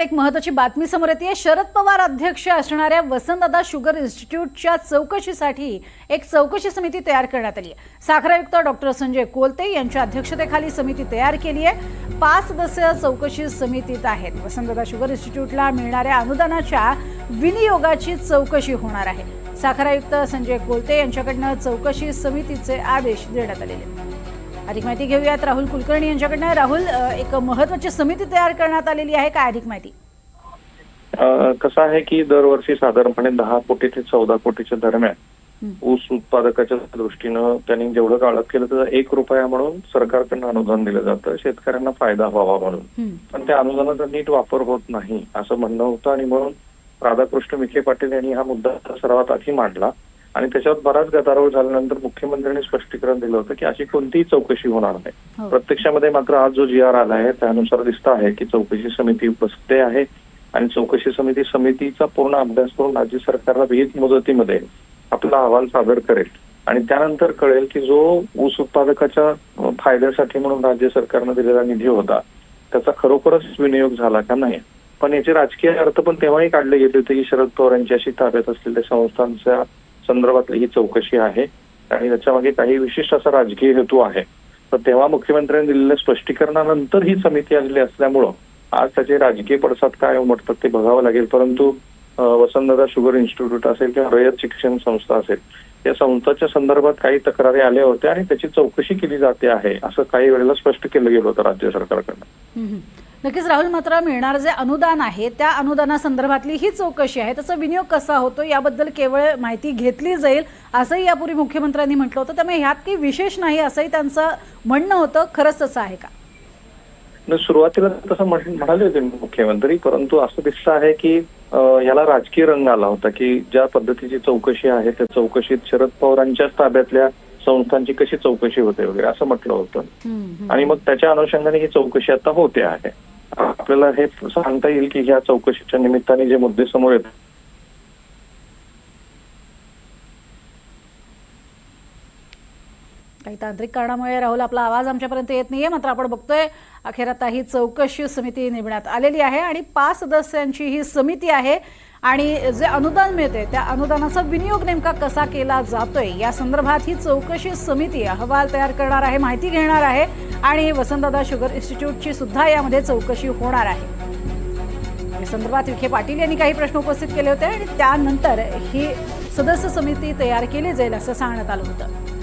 एक महत्वाची बातमी समोर येते. शरद पवार अध्यक्ष असणाऱ्या वसंतदादा शुगर इन्स्टिट्यूटच्या चौकशीसाठी एक चौकशी समिती तयार करण्यात आली आहे. साखर आयुक्त डॉक्टर संजय कोलते यांच्या अध्यक्षतेखाली समिती तयार केली आहे. पाच सदस्य चौकशी समितीत आहेत. वसंतदादा शुगर इन्स्टिट्यूटला मिळणाऱ्या अनुदानाच्या विनियोगाची चौकशी होणार आहे. साखर आयुक्त संजय कोलते यांच्याकडनं चौकशी समितीचे आदेश देण्यात आलेले आहेत. अधिक माहिती घेऊयात. राहुल कुलकर्णी यांच्याकडनं. राहुल एक महत्वाची समिती तयार करण्यात आलेली आहे. काय अधिक माहिती? कसं आहे की दरवर्षी साधारणपणे दहा कोटी ते चौदा कोटीच्या दरम्यान. ऊस उत्पादकाच्या दृष्टीनं त्यांनी जेवढं काळात केलं त्याचा एक रुपया म्हणून सरकारकडनं अनुदान दिलं जातं. शेतकऱ्यांना फायदा व्हावा म्हणून. पण त्या अनुदानाचा नीट वापर होत नाही असं म्हणणं होतं. आणि म्हणून राधाकृष्ण विखे पाटील यांनी हा मुद्दा सर्वात आधी मांडला. आणि त्याच्यावर बराच गदारोळ झाल्यानंतर मुख्यमंत्र्यांनी स्पष्टीकरण दिलं होतं की अशी कोणतीही चौकशी होणार नाही. हो. प्रत्यक्षामध्ये मात्र आज जो जी आर आला आहे त्यानुसार दिसतं आहे की चौकशी समिती बसते आहे आणि चौकशी समिती समितीचा पूर्ण अभ्यास करून राज्य सरकारला विहित मुदतीमध्ये आपला अहवाल सादर करेल. आणि त्यानंतर कळेल की जो ऊस उत्पादकाच्या फायद्यासाठी म्हणून राज्य सरकारनं दिलेला निधी होता त्याचा खरोखरच विनियोग झाला का नाही? पण याचे राजकीय अर्थ पण तेव्हाही काढले गेले होते की शरद पवार यांच्याशी ताब्यात असलेल्या संस्थांच्या संदर्भातली ही चौकशी आहे. आणि त्याच्यामागे काही विशिष्ट असा राजकीय हेतू आहे. तर तेव्हा मुख्यमंत्र्यांनी दिलेल्या स्पष्टीकरणानंतर ही समिती आलेली असल्यामुळं आज त्याचे राजकीय पडसाद काय उमटतात ते बघावं लागेल. परंतु अ, वसंतदादा शुगर इन्स्टिट्यूट असेल किंवा रयत शिक्षण संस्था असेल या संस्थाच्या संदर्भात काही तक्रारी आल्या होत्या आणि त्याची चौकशी केली जाते आहे असं काही वेळेला स्पष्ट केलं गेलं होतं राज्य सरकारकडनं. नक्कीच राहुल मात्र मिळणार जे अनुदान आहे त्या अनुदानासंदर्भातली ही चौकशी आहे. त्याचा विनियोग कसा होतो याबद्दल केवळ माहिती घेतली जाईल असंही यापूर्वी मुख्यमंत्र्यांनी म्हटलं होतं. त्यामुळे ह्यात काही विशेष नाही असंही त्यांचं म्हणणं होतं. खरंच तसं आहे का? सुरुवातीला तसं म्हण- म्हणाले होते मुख्यमंत्री परंतु असं दिसतं आहे की याला राजकीय रंग आला होता की ज्या पद्धतीची चौकशी आहे त्या चौकशीत शरद पवारांच्याच ताब्यातल्या संस्थांची कशी चौकशी होते वगैरे असं म्हटलं होतं. आणि मग त्याच्या अनुषंगाने ही चौकशी आता होते आहे. आपल्याला हे सांगता येईल की ह्या चौकशीच्या निमित्ताने जे मुद्दे समोर येतात काही तांत्रिक कारणामुळे राहुल आपला आवाज आमच्यापर्यंत येत नाहीये मात्र आपण बघतोय अखेर आता ही चौकशी समिती नेमण्यात आलेली आहे आणि पाच सदस्यांची ही समिती आहे आणि जे अनुदान मिळते त्या अनुदानाचा विनियोग नेमका कसा केला जातोय? या संदर्भात ही चौकशी समिती अहवाल तयार करणार आहे माहिती घेणार आहे. आणि वसंतदादा शुगर इन्स्टिट्यूटची सुद्धा यामध्ये चौकशी होणार आहे. या संदर्भात विखे पाटील यांनी काही प्रश्न उपस्थित केले होते आणि त्यानंतर ही सदस्य समिती तयार केली जाईल असं सांगण्यात आलं होतं.